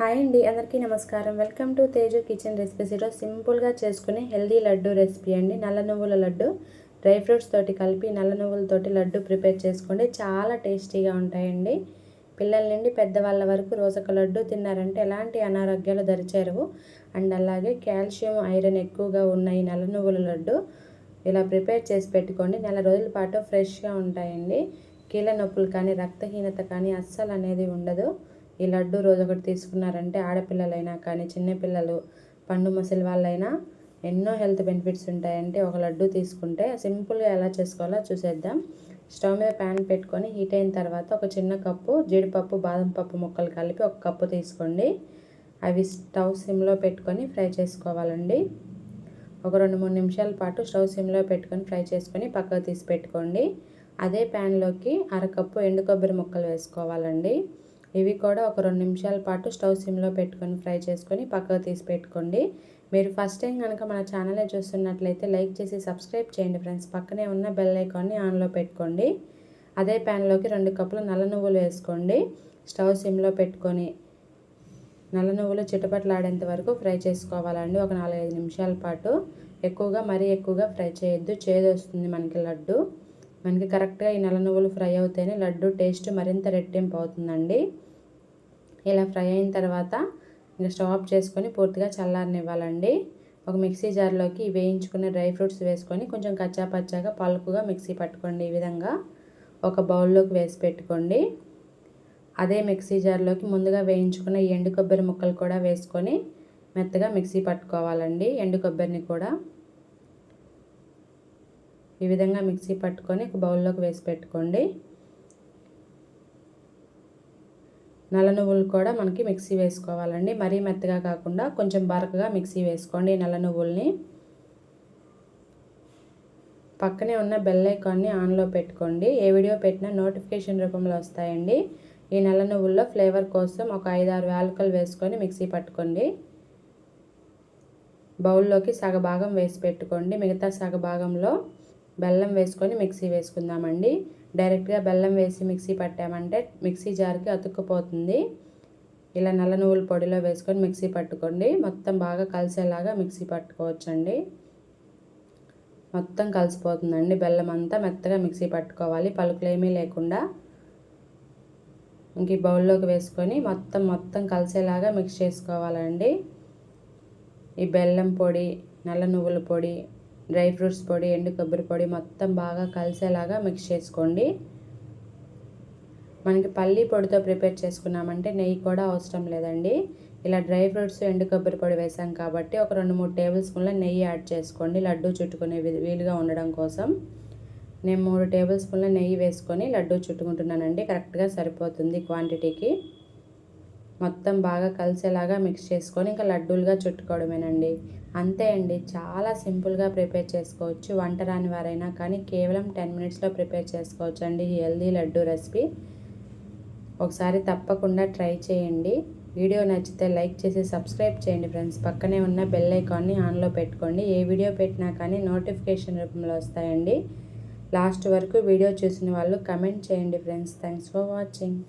Hi అండి అందరికీ నమస్కారం. Welcome to Teju kitchen recipes. ఈరోజు సింపుల్గా చేసుకునే హెల్దీ లడ్డు రెసిపీ అండి. నల్ల నువ్వుల లడ్డు డ్రై ఫ్రూట్స్ తోటి కలిపి నల్ల నువ్వులతోటి లడ్డు ప్రిపేర్ చేసుకోండి చాలా టేస్టీగా ఉంటాయండి. పిల్లల నుండి పెద్దవాళ్ళ వరకు రోజొక లడ్డు తిన్నారంటే ఎలాంటి అనారోగ్యాలు దరిచేరవు. అండ్ అలాగే కాల్షియం ఐరన్ ఎక్కువగా ఉన్న ఈ నల్ల నువ్వుల లడ్డు ఇలా ప్రిపేర్ చేసి పెట్టుకోండి. నెల రోజుల పాటు ఫ్రెష్గా ఉంటాయండి. కీళ్ళ నొప్పులు కానీ రక్తహీనత కానీ అస్సలు అనేది ఉండదు. ఈ లడ్డు రోజు ఒకటి తీసుకున్నారంటే ఆడపిల్లలైనా కానీ చిన్నపిల్లలు పండు ముసలి వాళ్ళైనా ఎన్నో హెల్త్ బెనిఫిట్స్ ఉంటాయంటే ఒక లడ్డు తీసుకుంటే సింపుల్గా ఎలా చేసుకోవాలో చూసేద్దాం. స్టవ్ మీద ప్యాన్ పెట్టుకొని హీట్ అయిన తర్వాత ఒక చిన్న కప్పు జీడిపప్పు బాదం పప్పు ముక్కలు కలిపి ఒక కప్పు తీసుకోండి. అవి స్టవ్ సిమ్లో పెట్టుకొని ఫ్రై చేసుకోవాలండి. ఒక రెండు మూడు నిమిషాల పాటు స్టవ్ సిమ్లో పెట్టుకొని ఫ్రై చేసుకొని పక్కకు తీసి పెట్టుకోండి. అదే ప్యాన్లోకి అరకప్పు ఎండు కొబ్బరి ముక్కలు వేసుకోవాలండి. ఇవి కూడా ఒక రెండు నిమిషాల పాటు స్టవ్ సిమ్లో పెట్టుకొని ఫ్రై చేసుకొని పక్కకు తీసి పెట్టుకోండి. మీరు ఫస్ట్ టైం కనుక మన ఛానలే చూస్తున్నట్లయితే లైక్ చేసి సబ్స్క్రైబ్ చేయండి ఫ్రెండ్స్. పక్కనే ఉన్న బెల్ ఐకాన్ని ఆన్లో పెట్టుకోండి. అదే ప్యాన్లోకి రెండు కప్పులు నల్ల నువ్వులు వేసుకోండి. స్టవ్ సిమ్లో పెట్టుకొని నల్ల నువ్వులు చిటపట్లాడేంత వరకు ఫ్రై చేసుకోవాలండి. ఒక నాలుగైదు నిమిషాల పాటు. ఎక్కువగా మరీ ఎక్కువగా ఫ్రై చేయొద్దు. చేదు వస్తుంది మనకి లడ్డు. మనకి కరెక్ట్గా ఈ నల్ల నువ్వులు ఫ్రై అవుతేనే లడ్డు టేస్ట్ మరింత రెట్టింపు అవుతుందండి. ఇలా ఫ్రై అయిన తర్వాత ఇంకా స్టవ్ ఆఫ్ చేసుకొని పూర్తిగా చల్లారనివ్వాలండి. ఒక మిక్సీ జార్లోకి వేయించుకున్న డ్రై ఫ్రూట్స్ వేసుకొని కొంచెం కచ్చా పచ్చాగా పలుకుగా మిక్సీ పట్టుకోండి ఈ విధంగా. ఒక బౌల్లోకి వేసి పెట్టుకోండి. అదే మిక్సీ జార్లోకి ముందుగా వేయించుకున్న ఎండు కొబ్బరి ముక్కలు కూడా వేసుకొని మెత్తగా మిక్సీ పట్టుకోవాలండి ఎండు కొబ్బరిని కూడా. ఈ విధంగా మిక్సీ పట్టుకొని ఒక బౌల్లోకి వేసి పెట్టుకోండి. నల్ల నువ్వులు కూడా మనకి మిక్సీ వేసుకోవాలండి. మరీ మెత్తగా కాకుండా కొంచెం బరకగా మిక్సీ వేసుకోండి నల్ల నువ్వుల్ని. పక్కనే ఉన్న బెల్ ఐకాన్ని ఆన్లో పెట్టుకోండి. ఏ వీడియో పెట్టినా నోటిఫికేషన్ రూపంలో వస్తాయండి. ఈ నల్ల నువ్వుల్లో ఫ్లేవర్ కోసం ఒక ఐదారు యాలకలు వేసుకొని మిక్సీ పట్టుకోండి. బౌల్లోకి సగభాగం వేసి పెట్టుకోండి. మిగతా సగభాగంలో బెల్లం వేసుకొని మిక్సీ వేసుకుందామండి. డైరెక్ట్గా బెల్లం వేసి మిక్సీ పట్టామంటే మిక్సీ జార్కి అతుక్కుపోతుంది. ఇలా నల్ల నువ్వుల పొడిలో వేసుకొని మిక్సీ పట్టుకోండి. మొత్తం బాగా కలిసేలాగా మిక్సీ పట్టుకోవచ్చండి. మొత్తం కలిసిపోతుందండి. బెల్లం అంతా మెత్తగా మిక్సీ పట్టుకోవాలి. పలుకులేమీ లేకుండా. ఇంక ఈ బౌల్లోకి వేసుకొని మొత్తం మొత్తం కలిసేలాగా మిక్స్ చేసుకోవాలండి. ఈ బెల్లం పొడి నల్ల నువ్వుల పొడి డ్రై ఫ్రూట్స్ పొడి ఎండు కొబ్బరి పొడి మొత్తం బాగా కలిసేలాగా మిక్స్ చేసుకోండి. మనకి పల్లీ పొడితో ప్రిపేర్ చేసుకున్నామంటే నెయ్యి కూడా అవసరం లేదండి. ఇలా డ్రై ఫ్రూట్స్ ఎండు కొబ్బరి పొడి వేసాం కాబట్టి ఒక రెండు మూడు టేబుల్ స్పూన్ల నెయ్యి యాడ్ చేసుకోండి లడ్డు చుట్టుకునే వీలుగా ఉండడం కోసం. నేను మూడు టేబుల్ స్పూన్ల నెయ్యి వేసుకొని లడ్డు చుట్టుకుంటున్నానండి. కరెక్ట్గా సరిపోతుంది క్వాంటిటీకి. మొత్తం బాగా కలిసేలాగా మిక్స్ చేసుకొని ఇంకా లడ్డూలుగా చుట్టుకోవడమేనండి. అంతే అండి. చాలా సింపుల్గా ప్రిపేర్ చేసుకోవచ్చు. వంట రాని వారైనా కానీ కేవలం టెన్ మినిట్స్లో ప్రిపేర్ చేసుకోవచ్చు అండి హెల్దీ లడ్డు రెసిపీ. ఒకసారి తప్పకుండా ట్రై చేయండి. వీడియో నచ్చితే లైక్ చేసి సబ్స్క్రైబ్ చేయండి ఫ్రెండ్స్. పక్కనే ఉన్న బెల్ ఐకాన్ని ఆన్లో పెట్టుకోండి. ఏ వీడియో పెట్టినా కానీ నోటిఫికేషన్ రూపంలో వస్తాయండి. లాస్ట్ వరకు వీడియో చూసిన వాళ్ళు కమెంట్ చేయండి ఫ్రెండ్స్. Thanks for watching.